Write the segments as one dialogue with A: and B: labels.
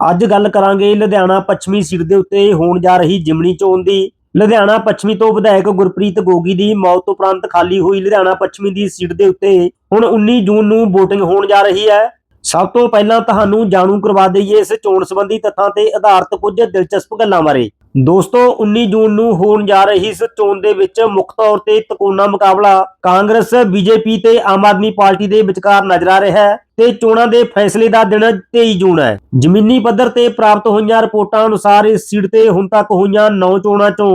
A: ਅੱਜ ਗੱਲ ਕਰਾਂਗੇ ਲੁਧਿਆਣਾ ਪੱਛਮੀ ਸੀਟ ਦੇ ਉੱਤੇ ਹੋਣ ਜਾ ਰਹੀ ਜਿਮਣੀ ਚੋਣ ਦੀ। ਲੁਧਿਆਣਾ ਪੱਛਮੀ ਤੋਂ ਵਿਧਾਇਕ ਗੁਰਪ੍ਰੀਤ ਗੋਗੀ ਦੀ ਮੌਤ ਉਪਰੰਤ ਖਾਲੀ ਹੋਈ ਲੁਧਿਆਣਾ ਪੱਛਮੀ ਦੀ ਸੀਟ ਦੇ ਉੱਤੇ ਹੁਣ 19 ਜੂਨ ਨੂੰ VOTING ਹੋਣ ਜਾ ਰਹੀ ਹੈ। ਸਭ ਤੋਂ ਪਹਿਲਾਂ ਤੁਹਾਨੂੰ ਜਾਣੂ ਕਰਵਾ ਦਈਏ ਇਸ ਚੋਣ ਸੰਬੰਧੀ ਤੱਥਾਂ ਤੇ ਆਧਾਰਿਤ ਕੁਝ ਦਿਲਚਸਪ ਗੱਲਾਂ ਬਾਰੇ। ਦੋਸਤੋ 19 ਜੂਨ ਨੂੰ ਹੋਣ ਜਾ ਰਹੀ ਇਸ ਚੋਣ ਦੇ ਵਿੱਚ ਮੁੱਖ ਤੌਰ ਤੇ ਤਕੋਨਾ ਮੁਕਾਬਲਾ ਕਾਂਗਰਸ, ਬੀਜੇਪੀ ਤੇ ਆਮ ਆਦਮੀ ਪਾਰਟੀ ਦੇ ਵਿਚਕਾਰ ਨਜ਼ਰ ਆ ਰਿਹਾ ਹੈ ਤੇ ਚੋਣਾਂ ਦੇ ਫੈਸਲੇ ਦਾ ਦਿਨ 23 ਜੂਨ ਹੈ। ਜ਼ਮੀਨੀ ਪੱਧਰ ਤੇ ਪ੍ਰਾਪਤ ਹੋਈਆਂ ਰਿਪੋਰਟਾਂ ਅਨੁਸਾਰ ਇਸ ਸੀਟ ਤੇ ਹੁਣ ਤੱਕ ਹੋਈਆਂ 9 ਚੋਣਾਂ ਚੋਂ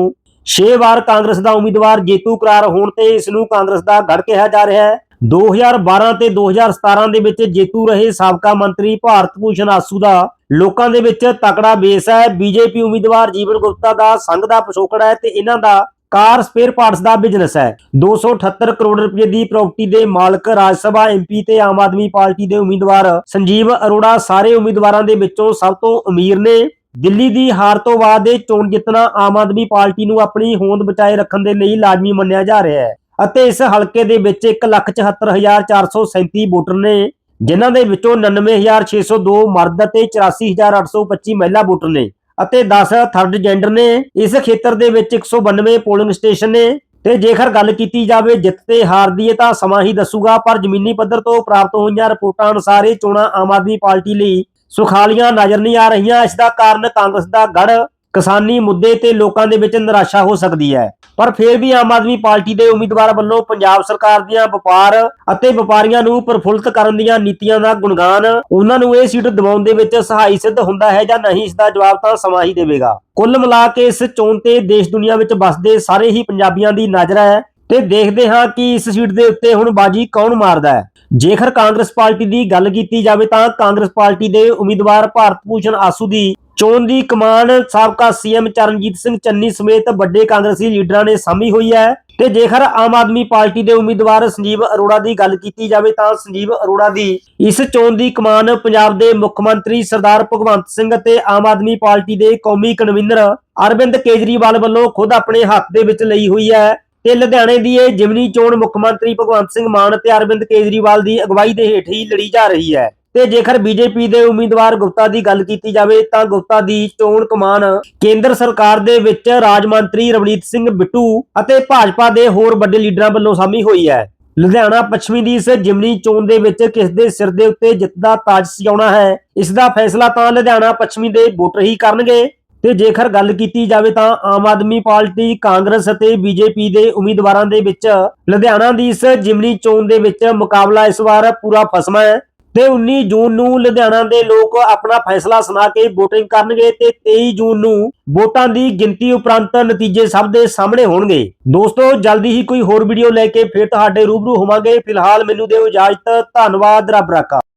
A: 6 ਵਾਰ ਕਾਂਗਰਸ ਦਾ ਉਮੀਦਵਾਰ ਜੇਤੂ ਕਰਾਰ ਹੋਣ ਤੇ ਇਸ ਨੂੰ ਕਾਂਗਰਸ ਦਾ ਗੜ ਕਿਹਾ ਜਾ ਰਿਹਾ ਹੈ। 2012 ਤੇ 2017 ਦੇ ਵਿੱਚ ਜੇਤੂ ਰਹੇ ਸਾਬਕਾ ਮੰਤਰੀ ਭਾਰਤ ਭੂਸ਼ਣ ਆਸੂ ਦਾ ਲੋਕਾਂ ਦੇ ਵਿੱਚ ਤਕੜਾ ਬੇਸ ਹੈ। ਬੀਜੇਪੀ ਉਮੀਦਵਾਰ ਜੀਵਨ ਗੁਪਤਾ ਦਾ ਸੰਘ ਦਾ ਪਿਛੋਕੜ ਹੈ ਤੇ ਇਹਨਾਂ ਦਾ ਕਾਰ ਸਪੇਅਰ ਪਾਰਟਸ ਦਾ ਬਿਜ਼ਨਸ ਹੈ। 278 ਕਰੋੜ ਰੁਪਏ ਦੀ ਪ੍ਰਾਪਰਟੀ ਦੇ ਮਾਲਕ, ਰਾਜ ਸਭਾ ਐਮਪੀ ਤੇ ਆਮ ਆਦਮੀ ਪਾਰਟੀ ਦੇ ਉਮੀਦਵਾਰ ਸੰਜੀਵ ਅਰੋੜਾ ਸਾਰੇ ਉਮੀਦਵਾਰਾਂ ਦੇ ਵਿੱਚੋਂ ਸਭ ਤੋਂ ਅਮੀਰ ਨੇ। ਦਿੱਲੀ ਦੀ ਹਾਰ ਤੋਂ ਬਾਅਦ ਇਹ ਚੋਣ ਜਿੱਤਣਾ ਆਮ ਆਦਮੀ ਪਾਰਟੀ ਨੂੰ ਆਪਣੀ ਹੋਂਦ ਬਚਾਏ ਰੱਖਣ ਦੇ ਲਈ ਲਾਜ਼ਮੀ ਮੰਨਿਆ ਜਾ ਰਿਹਾ ਹੈ। ਅਤੇ ਇਸ ਹਲਕੇ ਦੇ ਵਿੱਚ 174437 ਵੋਟਰ ਨੇ, ਜਿਨ੍ਹਾਂ ਦੇ ਵਿੱਚੋਂ 99602 ਮਰਦ ਅਤੇ 84825 ਮਹਿਲਾ ਵੋਟਰ ਨੇ ਅਤੇ 10 ਥਰਡ ਜੈਂਡਰ ਨੇ। ਇਸ ਖੇਤਰ ਦੇ ਵਿੱਚ 192 ਪੋਲਿੰਗ ਸਟੇਸ਼ਨ ਨੇ। ਤੇ ਜੇਕਰ ਗੱਲ ਕੀਤੀ ਜਾਵੇ ਜਿੱਤ ਤੇ ਹਾਰ ਦੀ ਤਾਂ ਸਮਾਂ ਹੀ ਦੱਸੂਗਾ, ਪਰ ਜ਼ਮੀਨੀ ਪੱਧਰ ਤੋਂ ਪ੍ਰਾਪਤ ਹੋਈਆਂ ਰਿਪੋਰਟਾਂ ਅਨੁਸਾਰ ਇਹ ਚੋਣਾਂ ਆਮ ਆਦਮੀ ਪਾਰਟੀ ਲਈ ਸੁਖਾਲੀਆਂ ਨਜ਼ਰ ਨਹੀਂ ਆ ਰਹੀਆਂ। ਇਸ ਦਾ ਕਾਰਨ ਕਾਂਗਰਸ ਦਾ ਗੜ ਕਿਸਾਨੀ ਮੁੱਦੇ ਤੇ ਲੋਕਾਂ ਦੇ ਵਿੱਚ ਨਿਰਾਸ਼ਾ ਹੋ ਸਕਦੀ ਹੈ। ਪਰ ਫਿਰ ਵੀ ਆਮ ਆਦਮੀ ਪਾਰਟੀ ਦੇ ਉਮੀਦਵਾਰ ਵੱਲੋਂ ਪੰਜਾਬ ਸਰਕਾਰ ਦੀਆਂ ਵਪਾਰ ਅਤੇ ਵਪਾਰੀਆਂ ਨੂੰ ਪ੍ਰਫੁੱਲਤ ਕਰਨ ਦੀਆਂ ਨੀਤੀਆਂ ਦਾ ਗੁਣਗਾਨ, ਉਹਨਾਂ ਨੂੰ ਇਹ ਸੀਟ ਦਿਵਾਉਣ ਦੇ ਵਿੱਚ ਸਹਾਈ ਸਿੱਧ ਹੁੰਦਾ ਹੈ ਜਾਂ ਨਹੀਂ ਇਸ ਦਾ ਜਵਾਬ ਤਾਂ ਸਮਾਂ ਹੀ ਦੇਵੇਗਾ। ਕੁੱਲ ਮਿਲਾ ਕੇ ਇਸ ਚੋਣ ਤੇ ਦੇਸ਼ ਦੁਨੀਆ ਵਿੱਚ ਵੱਸਦੇ ਸਾਰੇ ਹੀ ਪੰਜਾਬੀਆਂ ਦੀ ਨਜ਼ਰ ਹੈ। ਤੇ ਦੇਖਦੇ ਹਾਂ ਕਿ ਇਸ ਸੀਟ ਦੇ ਉੱਤੇ ਹੁਣ ਬਾਜੀ ਕੌਣ ਮਾਰਦਾ ਹੈ। ਜੇਕਰ ਕਾਂਗਰਸ ਪਾਰਟੀ ਦੀ ਗੱਲ ਕੀਤੀ ਜਾਵੇ ਤਾਂ ਕਾਂਗਰਸ ਪਾਰਟੀ ਦੇ ਉਮੀਦਵਾਰ ਭਾਰਤ ਭੂਸ਼ਣ ਆਸੂ ਦੀ ਚੋਣ ਦੀ ਕਮਾਨ ਸਾਬਕਾ ਸੀਐਮ ਚਰਨਜੀਤ ਸਿੰਘ ਚੰਨੀ ਸਮੇਤ ਵੱਡੇ ਕਾਂਗਰਸੀ ਲੀਡਰਾਂ ਨੇ ਸਾਮੀ ਹੋਈ ਹੈ। ਤੇ ਜੇਕਰ ਆਮ ਆਦਮੀ ਪਾਰਟੀ ਦੇ ਉਮੀਦਵਾਰ ਸੰਜੀਵ ਅਰੋੜਾ ਦੀ ਗੱਲ ਕੀਤੀ ਜਾਵੇ ਤਾਂ ਸੰਜੀਵ ਅਰੋੜਾ ਦੀ ਇਸ ਚੋਣ ਦੀ ਕਮਾਨ ਪੰਜਾਬ ਦੇ ਮੁੱਖ ਮੰਤਰੀ ਸਰਦਾਰ ਭਗਵੰਤ ਸਿੰਘ ਅਤੇ ਆਮ ਆਦਮੀ ਪਾਰਟੀ ਦੇ ਕੌਮੀ ਕਨਵੀਨਰ ਅਰਵਿੰਦ ਕੇਜਰੀਵਾਲ ਵੱਲੋਂ ਖੁਦ ਆਪਣੇ ਹੱਥ ਦੇ ਵਿੱਚ ਲਈ ਹੋਈ ਹੈ। ਤੇ ਲੁਧਿਆਣੇ ਦੀ ਇਹ ਜਿਮਨੀ ਚੋਣ ਮੁੱਖ ਮੰਤਰੀ ਭਗਵੰਤ ਸਿੰਘ ਮਾਨ ਤੇ ਅਰਵਿੰਦ ਕੇਜਰੀਵਾਲ ਦੀ ਅਗਵਾਈ ਦੇ ਹੇਠ ਹੀ ਲੜੀ ਜਾ ਰਹੀ ਹੈ। ਤੇ ਜੇਕਰ ਬੀਜੇਪੀ ਦੇ ਉਮੀਦਵਾਰ ਗੁਪਤਾ ਦੀ ਗੱਲ ਕੀਤੀ ਜਾਵੇ ਤਾਂ ਗੁਪਤਾ ਦੀ ਚੋਣ ਕਮਾਨ ਕੇਂਦਰ ਸਰਕਾਰ ਦੇ ਵਿੱਚ ਰਾਜ ਮੰਤਰੀ ਰਵਨੀਤ ਸਿੰਘ ਬਿੱਟੂ ਅਤੇ ਭਾਜਪਾ ਦੇ ਹੋਰ ਵੱਡੇ ਲੀਡਰਾਂ ਵੱਲੋਂ ਸਾਮੀ ਹੋਈ ਹੈ। ਲੁਧਿਆਣਾ ਪੱਛਮੀ ਦੀ ਇਸ ਜਿਮਨੀ ਚੋਣ ਦੇ ਵਿੱਚ ਕਿਸ ਦੇ ਸਿਰ ਦੇ ਉੱਤੇ ਜਿੱਤ ਦਾ ਤਾਜ ਸਜਾਉਣਾ ਹੈ, ਇਸ ਦਾ ਫੈਸਲਾ ਤਾਂ ਲੁਧਿਆਣਾ ਪੱਛਮੀ ਦੇ ਵੋਟਰ ਹੀ ਕਰਨਗੇ। ਤੇ ਜੇਕਰ ਗੱਲ ਕੀਤੀ ਜਾਵੇ ਤਾਂ ਆਮ ਆਦਮੀ ਪਾਰਟੀ, ਕਾਂਗਰਸ ਅਤੇ ਬੀਜੇਪੀ ਦੇ ਉਮੀਦਵਾਰਾਂ ਦੇ ਵਿੱਚ ਲੁਧਿਆਣਾ ਦੀ ਇਸ ਜਿਮਨੀ ਚੋਣ ਦੇ ਵਿੱਚ ਮੁਕਾਬਲਾ ਇਸ ਵਾਰ ਪੂਰਾ ਫਸਮਾ ਹੈ ਤੇ 19 ਜੂਨ ਨੂੰ ਲੁਧਿਆਣਾ ਦੇ ਲੋਕ ਆਪਣਾ ਫੈਸਲਾ ਸੁਣਾ ਕੇ VOTING ਕਰਨਗੇ ਤੇ 23 ਜੂਨ ਨੂੰ ਵੋਟਾਂ ਦੀ ਗਿਣਤੀ ਉਪਰੰਤ ਨਤੀਜੇ ਸਭ ਦੇ ਸਾਹਮਣੇ ਹੋਣਗੇ। ਦੋਸਤੋ, ਜਲਦੀ ਹੀ ਕੋਈ ਹੋਰ ਵੀਡੀਓ ਲੈ ਕੇ ਫਿਰ ਤੁਹਾਡੇ ਰੂਬਰੂ ਹੋਵਾਂਗੇ। ਫਿਲਹਾਲ ਮੈਨੂੰ ਦਿਓ ਇਜਾਜ਼ਤ, ਧੰਨਵਾਦ, ਰੱਬ ਰਾਖਾ।